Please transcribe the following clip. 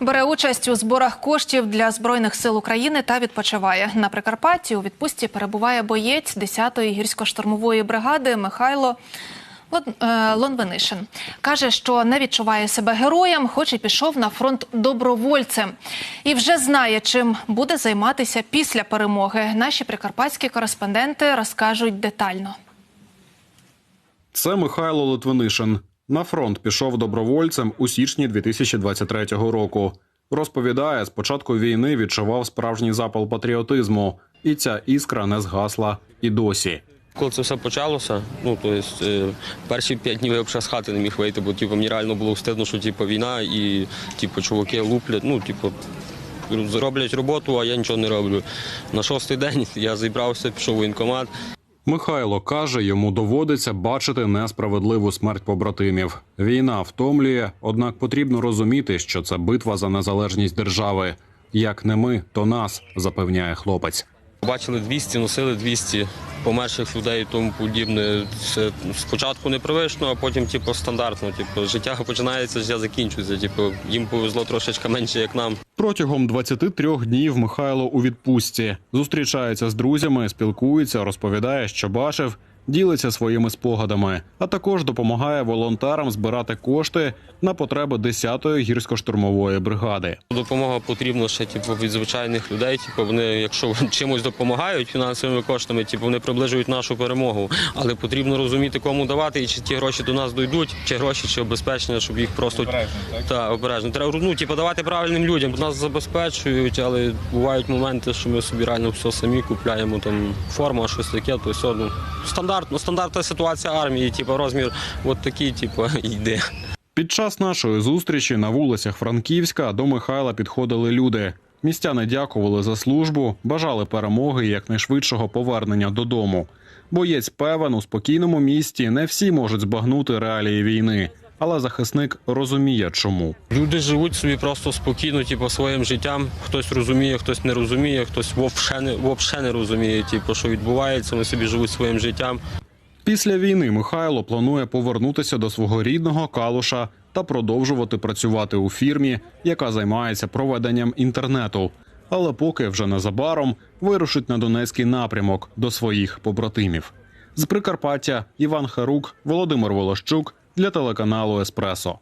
Бере участь у зборах коштів для збройних сил України та відпочиває на Прикарпатті. У відпустці перебуває боєць 10-ї гірсько-штурмової бригади Михайло е, Лонвенишин. Каже, що не відчуває себе героєм, хоч і пішов на фронт добровольцем. І вже знає, чим буде займатися після перемоги. Наші прикарпатські кореспонденти розкажуть детально. Це Михайло Литвинишин. На фронт пішов добровольцем у січні 2023 року. Розповідає, з початку війни відчував справжній запал патріотизму, і ця іскра не згасла і досі. Коли це все почалося, ну то есть, е, перші п'ять днів я взагалі з хати не міг вийти, бо типу, мені реально було встидно, що типу, війна і типу, чуваки луплять, ну, типу, зроблять роботу, а я нічого не роблю. На шостий день я зібрався, пішов у воєнкомат. Михайло каже, йому доводиться бачити несправедливу смерть побратимів. Війна втомлює, однак потрібно розуміти, що це битва за незалежність держави. Як не ми, то нас, запевняє хлопець. Бачили 200, носили 200 померших людей і тому подібне. Це спочатку непривично, а потім типу, стандартно. Типу, життя починається, життя закінчується. Типу, їм повезло трошечки менше, як нам. Протягом 23 днів Михайло у відпустці зустрічається з друзями, спілкується, розповідає, що бачив, ділиться своїми спогадами, а також допомагає волонтерам збирати кошти на потреби 10-ї гірсько-штурмової бригади. Допомога потрібна ще типу, від звичайних людей. Типу, вони, якщо чимось допомагають фінансовими коштами, типу, вони приближують нашу перемогу. Але потрібно розуміти, кому давати, і чи ті гроші до нас дійдуть, чи гроші, чи обезпечення, щоб їх просто обережно, так? Та, обережно. Треба ну, типу, давати правильним людям. Нас забезпечують, але бувають моменти, що ми собі реально все самі купляємо. Там форма, щось таке, то все. Ну, стандартно, стандартна ситуація армії, типу, розмір от такий, типу, йде. Під час нашої зустрічі на вулицях Франківська до Михайла підходили люди. Містяни дякували за службу, бажали перемоги і якнайшвидшого повернення додому. Боєць певен, у спокійному місті не всі можуть збагнути реалії війни, але захисник розуміє, чому. Люди живуть собі просто спокійно, типу, своїм життям. Хтось розуміє, хтось не розуміє, хтось вовше не, вовше не розуміє, типу, що відбувається. Вони собі живуть своїм життям. Після війни Михайло планує повернутися до свого рідного калуша та продовжувати працювати у фірмі, яка займається проведенням інтернету. Але поки вже незабаром вирушить на Донецький напрямок до своїх побратимів. З Прикарпаття Іван Харук, Володимир Волощук для телеканалу Еспресо.